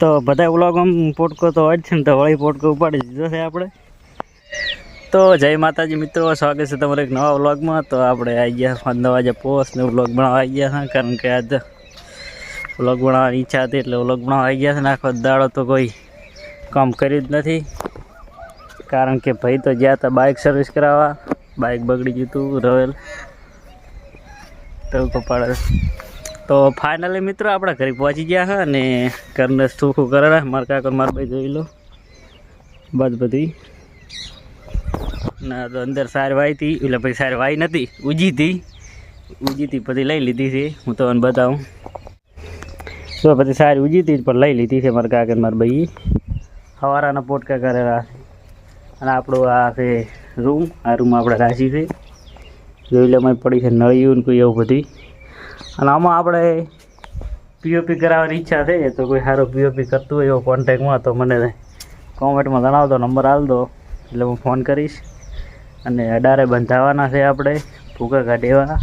તો બધા વ્લોગમાં પોટકો તો હોય જ છે ને, તો વળી પોટકો ઉપાડી દીધો છે આપણે. તો જય માતાજી મિત્રો, સ્વાગત છે તમારે એક નવા વ્લોગમાં. તો આપણે આવી ગયા પાંચ વાગે પોસ્ટ ને વ્લોગ બનાવવા આવી ગયા છે, કારણ કે આજ વ્લોગ બનાવવાની ઈચ્છા હતી, એટલે વ્લોગ બનાવવા આવી ગયા છે ને, આખો દાડો તો કોઈ કામ કર્યું જ નથી. કારણ કે ભાઈ તો ગયા હતા બાઇક સર્વિસ કરાવવા. બાઇક બગડી ગયું હતું રોયલ. તો કપાડે તો ફાઇનલી મિત્રો આપણા ઘરે પહોંચી ગયા હા અને ઘરને સુખું કરે મારા કાકર માર ભાઈ જોઈ લો. બસ બધી. ના, તો અંદર સારી વાઈ હતી એટલે પછી સારી વાઈ નથી. ઉજી હતી. ઉજી હતી, પછી લઈ લીધી છે. હું તમને બતાવું. તો પછી સારી ઉજી હતી, પણ લઈ લીધી છે મારા કાકા મારા ભાઈ હવારાના પોટકા કરેલા અને આપણું આ છે રૂમ. આ રૂમ આપણે રાશી છે. જોઈ લે પડી છે નળિયું ને કોઈ એવું બધી અને આમાં આપણે પીઓપી કરાવવાની ઈચ્છા થઈ તો કોઈ સારો પીઓપી કરતું હોય એવો કોન્ટેક્ટમાં તો મને કોમેન્ટમાં જણાવતો નંબર દો, એટલે હું ફોન કરીશ. અને અડારે બંધાવવાના છે આપણે, ભૂકા કાઢેવા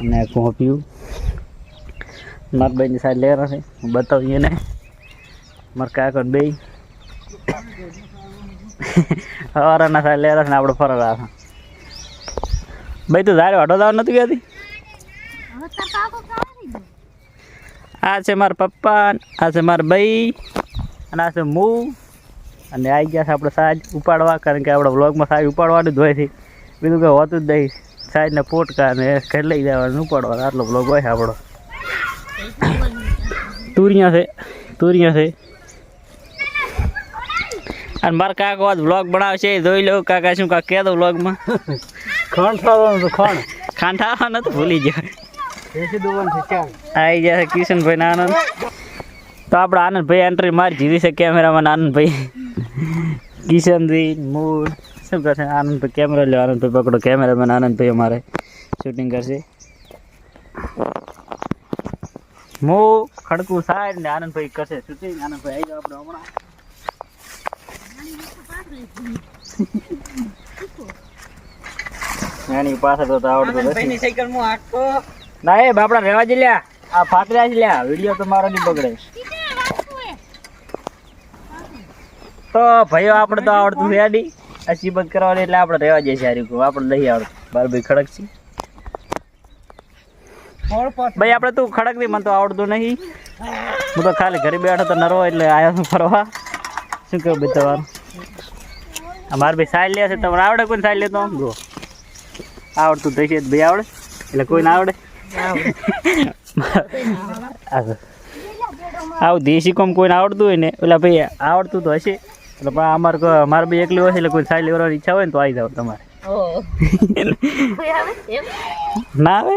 અને કોપ્યું બેનની સાઈડ લેવાના છે, હું બતાવું એને. મારા કાકા બે સવારના સાઈડ લેવાના છે આપણે ફરવા ભાઈ, તું તારે અડો દાવ નથી કહેતી? આ છે મારા પપ્પા આ છે મારા ભાઈ અને આ છે હું અને આવી ગયા છે આપણે સાજ ઉપાડવા કારણ કે આપણે વ્લોગમાં સાજ ઉપાડવાનું જ હોય છે. બીજું કંઈ હોતું જ નહીં. સાજને પોટકા ને ઘર લઈ જવાનું ઉપાડવાનું. આટલો વ્લોગ હોય છે આપણો. તુરિયા છે તુરિયા છે. અને મારા કાકો આજ વ્લોગ બનાવશે જોઈ લો કાકા શું કાકા કહે દો વ્લોગમાં ખણ ખાવાનું તો ખણ. ખાંઠા નથી ભૂલી ગયા. આવી ગયા કિશનભાઈ ના આનંદ. તો આપણે આનંદભાઈ એન્ટ્રી મારી જીધી છે કેમેરામાં આનંદભાઈ. કિશનભાઈ મૂળ. શું કરશે આનંદભાઈ કેમેરા લ્યો. આનંદભાઈ પકડો કેમેરામેન આનંદભાઈ અમારે શૂટિંગ કરશે. મો ખડકું સાહેબ ને આનંદભાઈ કરશે શૂટિંગ આનંદભાઈ આવી જાઓ આપણે હમણાં. એની પાસે તો આવડતું નથી. સાયકલમાં આટકો ના, એ બાપડા રહેવા જ લ્યા. આ ફાટલા જ લ્યા. વીડિયો તો મારો નહીં બગડે. તો ભાઈઓ, આપણે તો આવડતું છે આડી કરવાની એટલે આપણે રહેવા જઈએ સારી કહું આપણે નહીં આવડતું. બાર ભાઈ ખડક છે. ભાઈ, આપણે તું ખડક નહીં, મને તો આવડતું નહીં. હું તો ખાલી ઘરે બેઠો તો નરો એટલે આવ્યો છું ફરવા. શું કહ્યું ભાઈ તમારું? અમારે ભાઈ સાઈડ લે છે. તમારે આવડે કોઈ સાઈડ લેતો? આમ જો આવડતું થઈ છે ભાઈ, આવડે. એટલે કોઈ ના આવડે. આવું. દેશી કોમ કોઈને આવડતું હોય ને એટલે ભાઈ આવડતું તો હશે. એટલે પણ અમારે મારે બી એકલું હશે એટલે કોઈ સાઈડ લેવાની ઈચ્છા હોય ને તો આવી જાવ તમારે. ના આવે?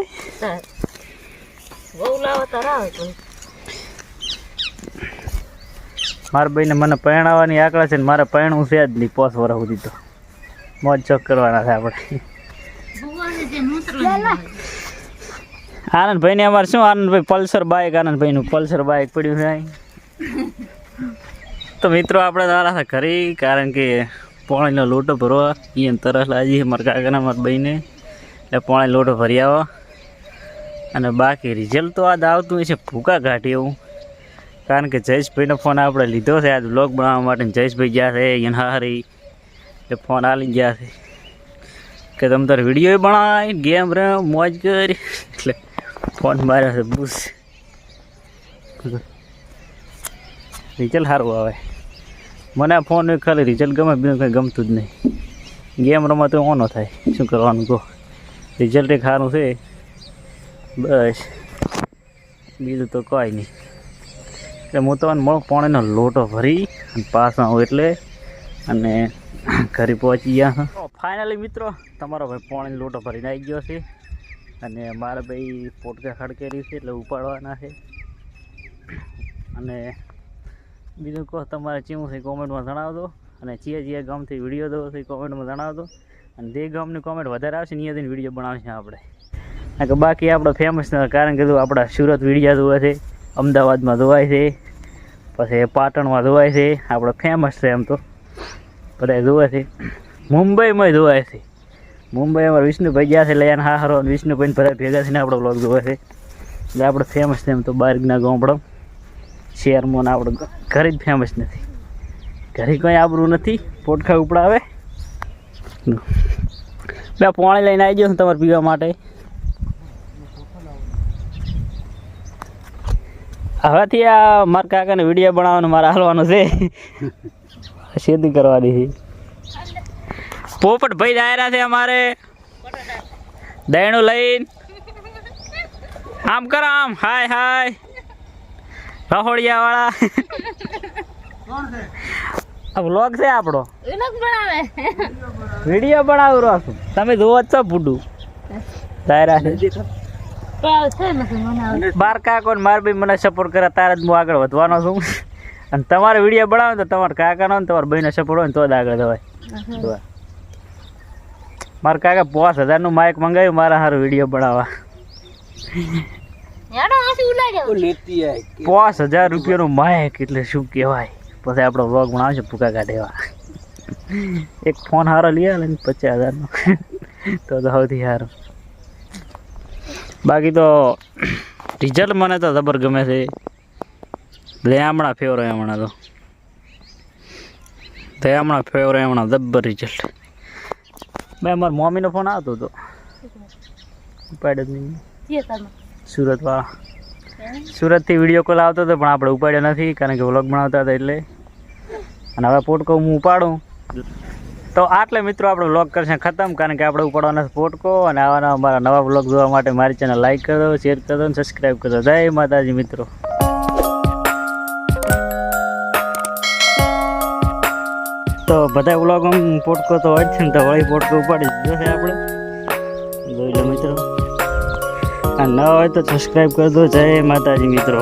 મારા ભાઈને મને પરણાવવાની આકડા છે ને મારે પરણવું છે જ નહીં પોસ વર્ષ સુધી તો. મોજ ચોક કરવાના છે આપણે આનંદભાઈને અમારે શું આનંદભાઈ? પલ્સર બાઇક આનંદભાઈનું પલ્સર બાઇક પડ્યું છે તો મિત્રો, આપણે સારા છે ઘરે, કારણ કે પોણીનો લોટો ભરવા. એને તરસ લાજી મારા કાકાના, મારા ભાઈને એટલે પોણે લોટો ભરી આવો. અને બાકી રિઝલ્ટ તો આજ આવતું છે ભૂકા ઘાટી એવું. કારણ કે જયેશભાઈનો ફોન આપણે લીધો છે આજ બ્લોગ બનાવવા માટે. ને જયેશભાઈ ગયા છે એના હારી. એટલે ફોન આલી ગયા છે. કે તમે તારે વીડિયો બનાવી ગેમ રમ, મોજ કરી. એટલે ફોન માર્યો છે, બુસ. રિઝલ્ટ સારું આવે. મને ફોન ખાલી રિઝલ્ટ ગમે, બીજું કંઈ ગમતું જ નહીં. ગેમ રમવા તો ઓનો થાય. શું કરવાનું કહો? રિઝલ્ટ એક સારું છે. બસ. બીજું તો કંઈ નહીં. એટલે હું તો મળો પોણેનો લોટો ભરી અને પાછા આવું એટલે અને ઘરે પહોંચી ગયા. ફાઇનલી મિત્રો, તમારો ભાઈ પાણીનો લોટો ભરીને આવી ગયો છે. અને મારે ભાઈ પોટકા ખડકેરી છે એટલે ઉપાડવાના છે. અને બીજું કહો, તમારે ચીવું છે કોમેન્ટમાં જણાવજો. અને ચીએ ચીએ ગામથી વીડિયો દો છે કોમેન્ટમાં જણાવજો. અને જે ગામની કોમેન્ટ વધારે આવશે ને અહીંયાથી વીડિયો બનાવશે આપણે. કે બાકી આપણો ફેમસ કારણ કે આપણા સુરત વિડીયા જોવે છે, અમદાવાદમાં જોવાય છે, પછી પાટણમાં જોવાય છે, આપણો ફેમસ છે એમ તો. બધા જોવે છે. મુંબઈમાં જોવાય છે. મુંબઈ અમારે વિષ્ણુભાઈ ગયા છે લઈને હા હરો વિષ્ણુભાઈને બધા ભેગા થઈને આપણો બ્લોગ જોવે છે. એટલે આપણે ફેમસ છે એમ તો બહારના ગામડો. શહેરમાં આપણે ઘરે જ ફેમસ નથી. ઘરે કંઈ આબરું નથી પોટખા ઉપડાવે. બે પાણી લઈને આવી ગયો છું તમારે પીવા માટે. હવેથી આ મારા કાકાને વીડિયો બનાવવાનો મારે હાલવાનું છે. શેતી કરવાની છે. પોપટ ભાઈ દાયરા છે અમારે. દયણું લઈને. આમ કરો આમ. હાય હાય. રહોડિયા વાળા આ વ્લોગ છે આપણો. બનાવે. વીડિયો બનાવું રાખું તમે જોવો જ છો ભૂડું. દાયરા બાર કાકો ને માર બી મને સપોર્ટ કરે તારે જ હું આગળ વધવાનો છું. અને તમારે વીડિયો બનાવો તો તમારા કાકાનો ને તમારા ભાઈનો સપોર્ટ હોય ને તો જ આગળ જવાય. મારા કાકા પાંચ હજારનું માઇક મંગાવ્યું મારા સારું વીડિયો બનાવવા. પાંચ હજાર રૂપિયાનું માઇક એટલે શું કહેવાય? પછી આપણો વ્લોગ બનાવશે ભૂકા કાઢેવા. એક ફોન સારો લઈ આવે ને પચાસ હજારનો. તો તો સૌથી સારું. બાકી તો રિઝલ્ટ મને તો જબર ગમે છે. દયામણા ફેવરો હમણાં તો. દયામણા ફેવરો હમણાં જબર રિઝલ્ટ મેં મારા મમ્મીનો ફોન આવતો હતો. ઉપાડ્યો જ નહીં. સુરતવાળા. સુરતથી વીડિયો કોલ આવતો હતો પણ આપણે ઉપાડ્યો નથી કારણ કે વ્લોગ બનાવતા હતા એટલે. અને હવે પોટકો હું ઉપાડું. તો આટલે મિત્રો આપણે વ્લોગ કરશે ખતમ કારણ કે આપણે ઉપાડવાના પોટકો અને આવાના અમારા મારા નવા વ્લોગ જોવા માટે મારી ચેનલ લાઈક કરો શેર કરો અને સબસ્ક્રાઈબ કરો. જય માતાજી મિત્રો. તો બધા વ્લોગ પોટકો તો હોય છે ને તો વળી પોટકો ઉપાડી દીધો છે આપણે. જોઈ લો મિત્રો. આ ન હોય તો સબસ્ક્રાઈબ કરી દો. જય માતાજી મિત્રો.